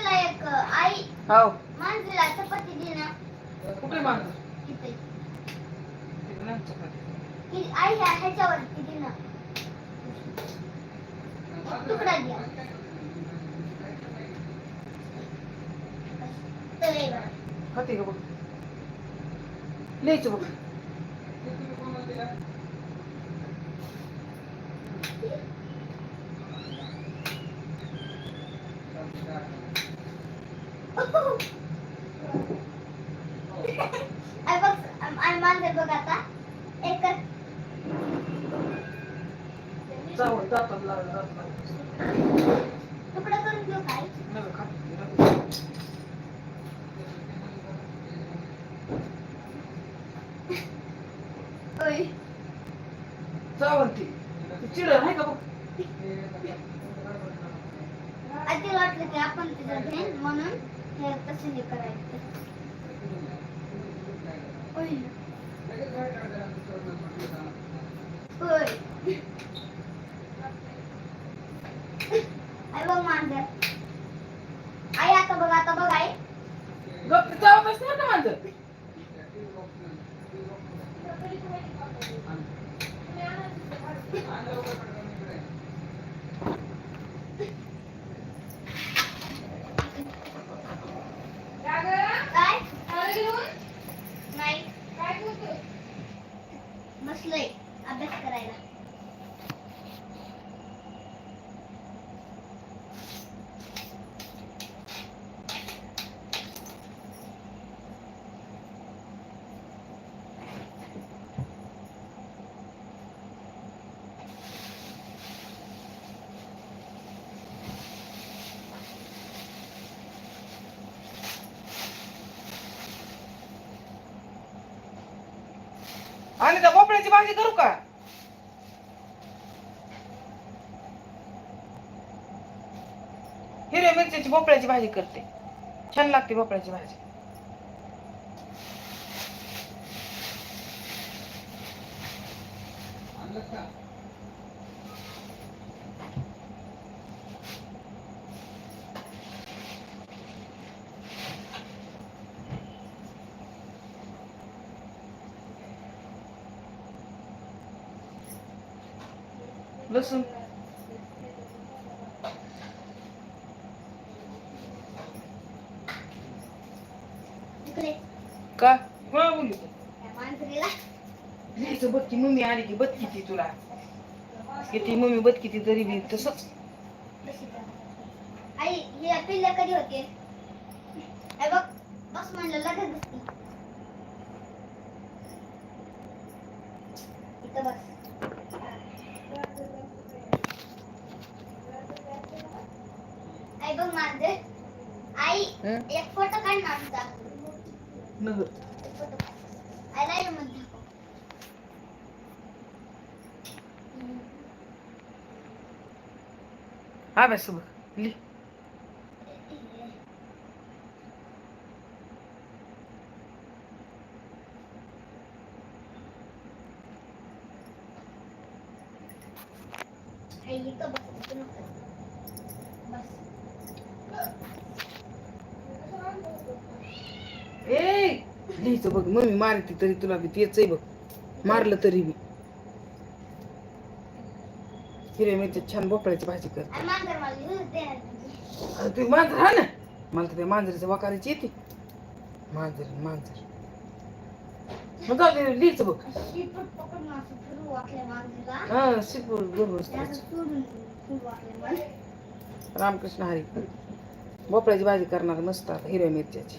मांजरीला एक आई. हो. मांजरीला चपाती दे ना. कुठे मांजर चपाती. की आई ह्या ह्याच्यावरती दे ना. एक तुकडा द्या. तळेवर. खाते का बघ? लिहायचं बघ. आई बघ आता. एक तुकडा करून देऊ काय चिड आहे का बघ? वाटलं की आपण घेईन म्हणून. हे तसं नाही करायचं ओय ओय आई बघ मांजर आई आता बघ आता बघ आई गप जावं ना मांजर काय नाही बसलोय अभ्यास करायला आणि त्या भोपळ्याची भाजी करू का? हिरव्या मिरच्याची भोपळ्याची भाजी करते. छान लागते भोपळ्याची भाजी. लसूण का? कोणा तू? लिहायचं बघ की मम्मी आली की बघ किती तुला. किती मम्मी बघ किती तरी बी तसंच. आई हे पिल्ले कधी होते? बघ बस म्हणलं लगेच बसती इथं बस. बघ मांजर आई हं? एक फोटो काढ ना आमचा नगर एक फोटो काढ. आई लाईव्हमध्ये दाखव. हम्म. अभ्यास बघ लिह आई इथं बस इथं नको. बस ए लिहायचं बघ मम्मी मारते तरी तुला बी तेच आहे बघ. मारलं तरी बी. हिरव्या मिरच्या छान भोपळ्याची भाजी कर आणि मांजर मला लिहून दे ना. अरे ते मांजर हा ना? मला तर त्या मांजरीचं वाकारायची येते. मांजर मांजर. मग जाऊ दे लिहायचं बघ. हा शिपूर बरोबर ते. रामकृष्ण हरी. भोपळ्याची भाजी करणार मस्त आता हिरव्या मिरच्याची.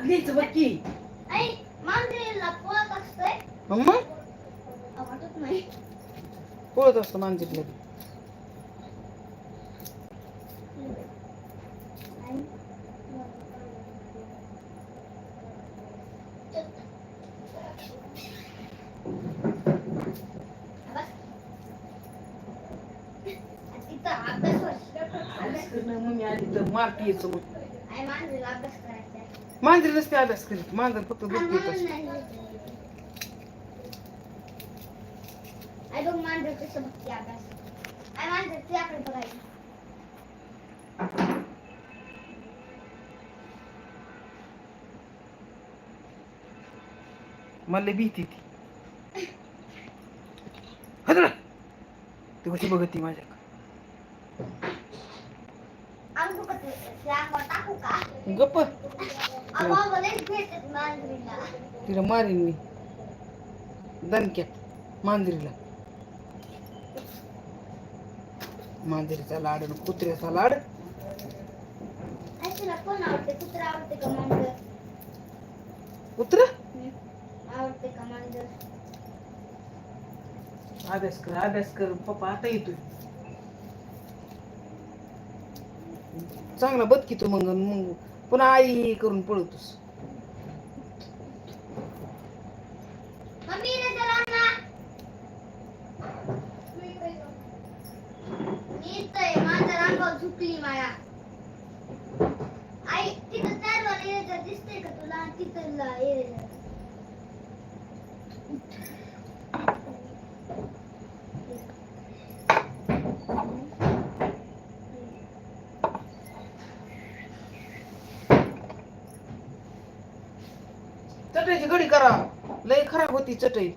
लिहिचं बघ की मग नाही. पळत असतं मांजरीला मम्मी आली तर मारती यायचं मग मांजरी नसते अभ्यास करीत मांजर फक्त दूध पित असते. आई बघ मांजर कसं बघते अभ्यास आई मांजर तुझ्याकडे बघायचं मला भीती ती. हदरा ती कशी बघत ती माझ्या अंगू का ते ते अंगावर टाकू का गप्प. तिला मारीन मी. दणक्यात मांजरीला. मांजरीचा लाड कुत्र्याचा लाड. कुत्रा अभ्यास कर अभ्यास कर. पप्पा आता येतोय. चांगला बदकी की तू मग मग पुन्हा आई करून पळतोस. मम्मी झुकली माया आई तिथं त्यावर दिसतंय का तुला? तिथं चटईची घडी करा. लय खराब होती चटई.